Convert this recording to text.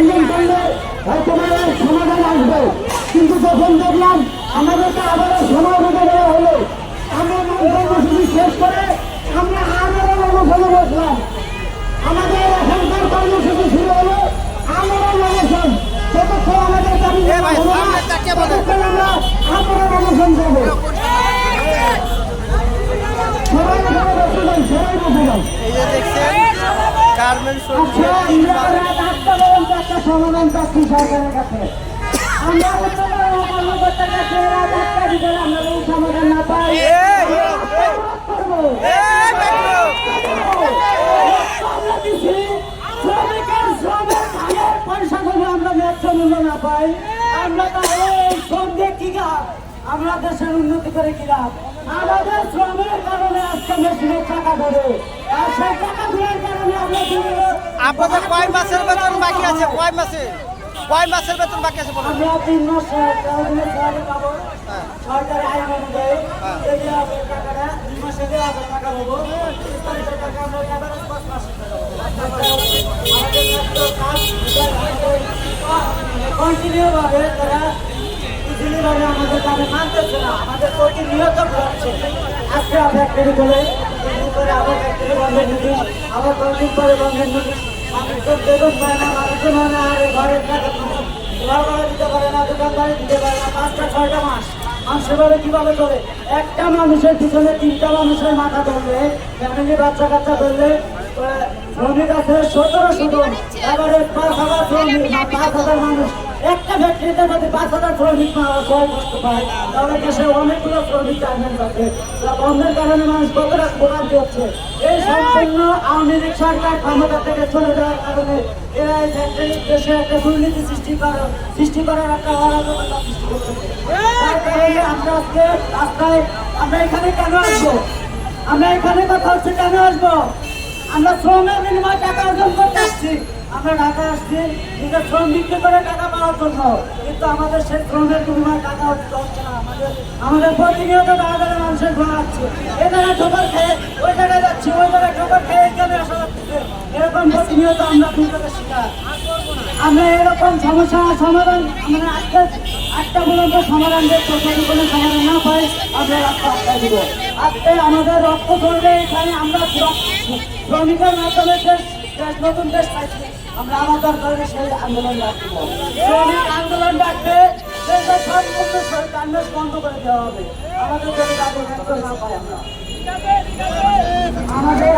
লঙ্ঘন করলে হয়তো সমাধান আসবে। কিন্তু যখন দেখলাম আমাদেরকে আবারও সময় বেঁধে দেওয়া হলো আমরা মন কর্মসূচি শেষ করে আমরা আবারও অনশনে বসলাম। আমাদের এখনকার কর্মসূচি শুরু হলো আমরা অনশন যতক্ষণ আমাদের দাবি। ততক্ষণ আমরা আবারও অনশন করব। সবাই এখানে বসে যান সবাই বসে যান। এই যে দেখছেন গার্মেন্টস পর্যন্ত একটা সমাধান চাচ্ছি সরকারের কাছে। আমরা উচ্চতর কর্মকর্তার কাছে রাত আটটার আমরা যদি না পাই, আমরা দেশের উন্নতি করে কি লাভ? আমাদের শ্রমের কারণে আজকে মেশিনের টাকা ধরে আর সেই টাকা বিভিন্ন আপনাদের কয় মাসের বেতন বাকি আছে? কয় মাসে? কয় মাসের বেতন বাকি আছে বলুন। আমরা পাবো। হ্যাঁ। হ্যাঁ। আমরা তারা ইজিলি আমাদের দাবি মানতেছে না। আমাদের প্রতিনিয়ত ঘটছে আজকে ফ্যাক্টরি বলে দুদিন আবার আবার কয়েকদিন পরে বন্ধের নোটিশ হয় না ঘরের টাকা দিতে পারে না দোকানদারি দিতে পারে না, পাঁচটা, ছয়টা মাস। মানুষ সেভাবে কীভাবে চলে? একটা মানুষের পিছনে তিনটা মানুষের মাথা ধরলে ফ্যামিলি বাচ্চা কাচ্চা ধরলে শ্রমিক আছে সতেরোশো জন, এবারে পাঁচ হাজার মানুষ একটা ফ্যাক্টরিতে যদি পাঁচ হাজার শ্রমিক ছয় কষ্ট পায়। তাহলে দেশে অনেকগুলো শ্রমিক গার্মেন্ট আছে তা বন্ধের কারণে মানুষ কতটা ভোগান্তি হচ্ছে এই সম্পূর্ণ আওয়ামী লীগ সরকার ক্ষমতা থেকে চলে যাওয়ার কারণে এরা এই ফ্যাক্টরি দেশে একটা দুর্নীতি সৃষ্টি সৃষ্টি করার একটা অরাজকতা সৃষ্টি করছে। আমরা আজকে রাস্তায়, আমরা এখানে কেন আসব? আমরা এখানে কথা হচ্ছে কেন আসব? আমরা শ্রমের বিনিময়ে টাকা অর্জন করতে আসছি। আমরা ঢাকা আসছি, নিজের শ্রম বিক্রি করে টাকা পাওয়ার জন্য। কিন্তু আমাদের সেই শ্রমের তুলনায় টাকা হচ্ছে না। আমাদের প্রতিনিয়ত টাকা মানুষের ঘোরা আছে। এ জায়গায় ঠোকর খেয়ে ওই জায়গায় যাচ্ছি, ওই জায়গায় ঠোকর খেয়ে এখানে আসা যাচ্ছে এরকম প্রতিনিয়ত আমরা দুর্যোগের শিকার। আমরা এরকম সমস্যা সমাধান আমরা আজকে একটা পর্যন্ত সমাধান দেখব যদি কোনো সমাধান না পাই, আমরা রাস্তা আটকাই দিব। আজকে আমাদের রক্ত চলবে এখানে, আমরা শ্রম- শ্রমিকের মাধ্যমে নতুন দেশ চাইছি। আমরা আমাদের ধরনের সেই আন্দোলন রাখব শ্রমিক আন্দোলন রাখবে দেশের সম্পূর্ণ কান্ডাস বন্ধ করে দেওয়া হবে। আমাদের আমরা। আমাদের